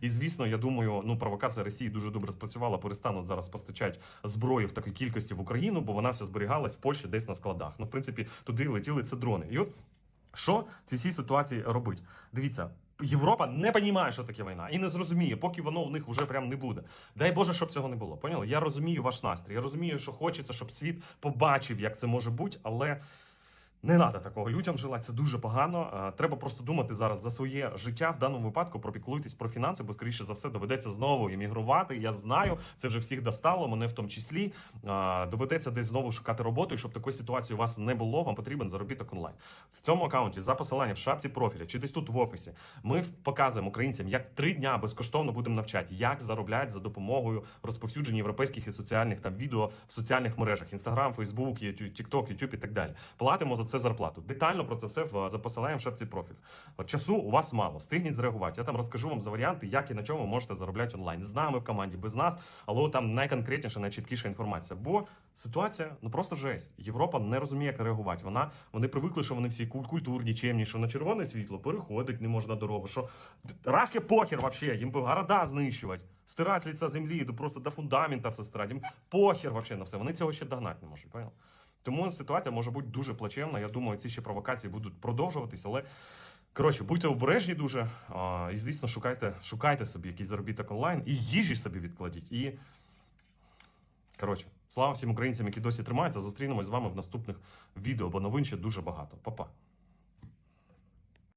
І звісно, я думаю, ну провокація Росії дуже добре спрацювала. Перестануть зараз постачати зброї в такій кількості в Україну, бо вона вся зберігалась в Польщі десь на складах. Ну, в принципі, туди летіли це дрони. І от що ці всі ситуації робить? Дивіться. Європа не розуміє, що таке війна, і не зрозуміє, поки воно у них вже прям не буде. Дай Боже, щоб цього не було. Поняли? Я розумію ваш настрій. Я розумію, що хочеться, щоб світ побачив, як це може бути, але не треба такого людям желати, це дуже погано. Е, Треба просто думати зараз за своє життя. В даному випадку пропіклуйтесь про фінанси, бо скоріше за все доведеться знову іммігрувати. Я знаю, це вже всіх достало, мене в тому числі. Е, Доведеться десь знову шукати роботу. І щоб такої ситуації у вас не було, вам потрібен заробіток онлайн. В цьому аккаунті за посиланням в шапці профіля чи десь тут в офісі. Ми показуємо українцям, як три дня безкоштовно будемо навчати, як заробляти за допомогою розповсюдження європейських і соціальних там відео в соціальних мережах: Інстаграм, Фейсбук, Тікток, Ютуб і так далі. Платимо за це зарплату. Детально про це все в за посиланням в шапці. Часу у вас мало. Встигніть зреагувати. Я там розкажу вам за варіанти, як і на чому можете заробляти онлайн. З нами в команді, без нас, але там найконкретніша, найчіткіша інформація. Бо ситуація ну просто жесть. Європа не розуміє, як реагувати. Вона вони привикли, що вони всі куль- культурні, чемні, що на червоне світло переходить не можна дорогу. Що рашки похер вообще, їм би города знищувати. Стирати з лиця землі, просто до фундамента все стирати. Їм похер вообще на все. Вони цього ще догнати не можуть. Понял? Тому ситуація може бути дуже плачевна. Я думаю, ці ще провокації будуть продовжуватись, але. Коротше, будьте обережні дуже. А, і звісно, шукайте, шукайте собі якийсь заробіток онлайн і їжі собі відкладіть. І коротше, слава всім українцям, які досі тримаються. Зустрінемось з вами в наступних відео, бо новин ще дуже багато. Па-па.